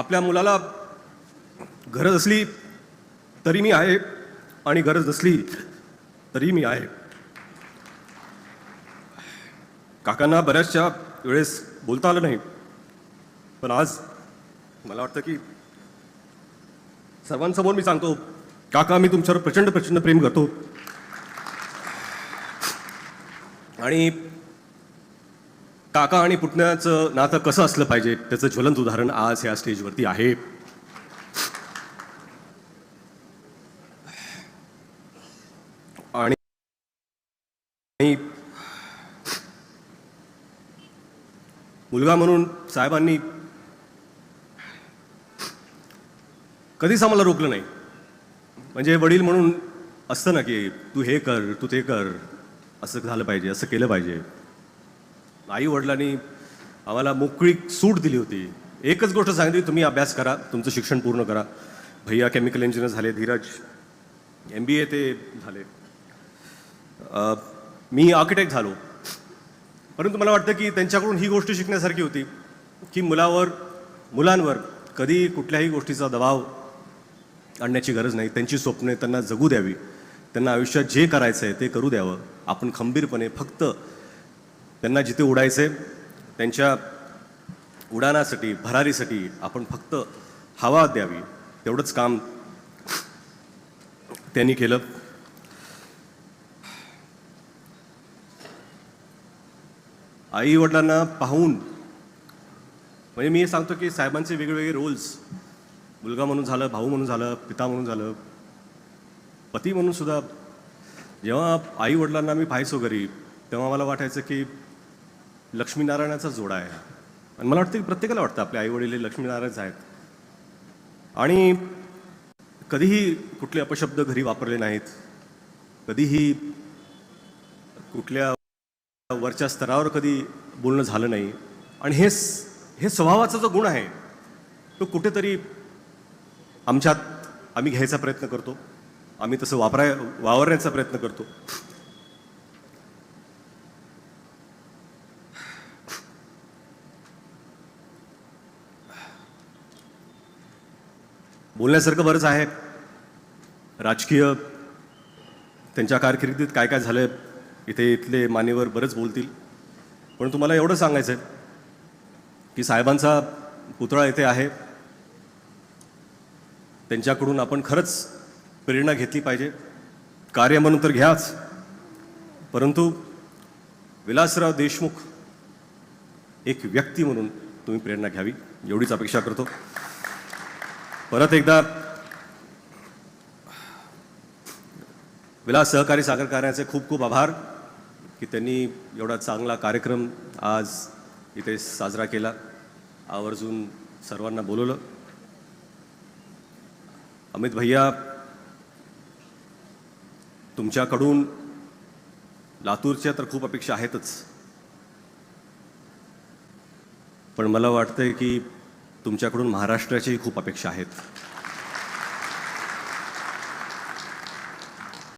आपल्या मुलाला गरज असली तरी मी आहे आणि गरज नसली तरी मी आहे. काकांना बऱ्याचशा वेळेस बोलता आलं नाही. पण आज मला वाटतं की सर्वांसमोर मी सांगतो काका मी तुमच्यावर प्रचंड प्रचंड प्रेम करतो. आणि काका आणि पुतण्याचं नातं कसं असलं पाहिजे? त्याचं ज्वलंत उदाहरण आज या स्टेजवरती आहे. आणि मुलगा म्हणून साहेबांनी कधीच आम्हाला रोखलं नाही. म्हणजे वडील म्हणून असतं ना की तू हे कर तू ते कर असं झालं पाहिजे असं केलं पाहिजे. आई वडिलांनी आम्हाला मोकळी सूट दिली होती. एकच गोष्ट सांगितली तुम्ही अभ्यास करा तुमचं शिक्षण पूर्ण करा. भैया केमिकल इंजिनियर झाले धीरज एम बी ए ते झाले. मी आर्किटेक्ट झालो. परंतु मला वाटतं की त्यांच्याकडून ही गोष्ट शिकण्यासारखी होती की मुलावर मुलांवर कधी कुठल्याही गोष्टीचा दबाव आणण्याची गरज नाही. त्यांची स्वप्ने त्यांना जगू द्यावी. त्यांना आयुष्यात जे करायचं आहे ते करू द्यावं. आपण खंबीरपणे फक्त त्यांना जिथे उडायचे त्यांच्या उडाणासाठी भरारीसाठी आपण फक्त हवा द्यावी तेवढंच काम त्यांनी केलं. आई वडिलांना पाहून म्हणजे मी हे सांगतो की साहेबांचे वेगवेगळे रोल्स मुलगा म्हणून झालं भाऊ म्हणून झालं पिता म्हणून झालं पती म्हणून सुद्धा जेव्हा आई वडिलांना मी पाहायचो घरी तेव्हा मला वाटायचं की लक्ष्मीनारायणाचा जोडा आहे आणि मला वाटतं की प्रत्येकाला वाटतं आपले आईवडील हे लक्ष्मीनारायणच आहेत. आणि कधीही कुठले अपशब्द घरी वापरले नाहीत. कधीही कुठल्या वरच्या स्तरावर कधी बोलणं झालं नाही. आणि हे हे स्वभावाचा जो गुण आहे तो कुठेतरी आमच्यात आम्ही घ्यायचा प्रयत्न करतो. आम्ही तसं वापराय वावरण्याचा प्रयत्न करतो. बोलण्यासारखं बरंच आहे. राजकीय त्यांच्या कारकिर्दीत काय काय झालं इथे इथले मान्यवर बरंच बोलतील. पण तुम्हाला एवढं सांगायचं आहे की साहेबांचा पुतळा इथे आहे. त्यांच्याकडून आपण खरंच प्रेरणा घेतली पाहिजे. कार्य म्हणून तर घ्याच. परंतु विलासराव देशमुख एक व्यक्ती म्हणून तुम्ही प्रेरणा घ्यावी एवढीच अपेक्षा करतो. परत एकदा विलास सहकारी साखर कार्याचे खूप खूप आभार की त्यांनी एवढा चांगला कार्यक्रम आज इथे साजरा केला. आवर्जून सर्वांना बोलवलं. अमित भैया तुमच्याकडून लातूरच्या तर खूप अपेक्षा आहेतच. पण मला वाटतंय की तुमच्याकडून महाराष्ट्राचीही खूप अपेक्षा आहेत.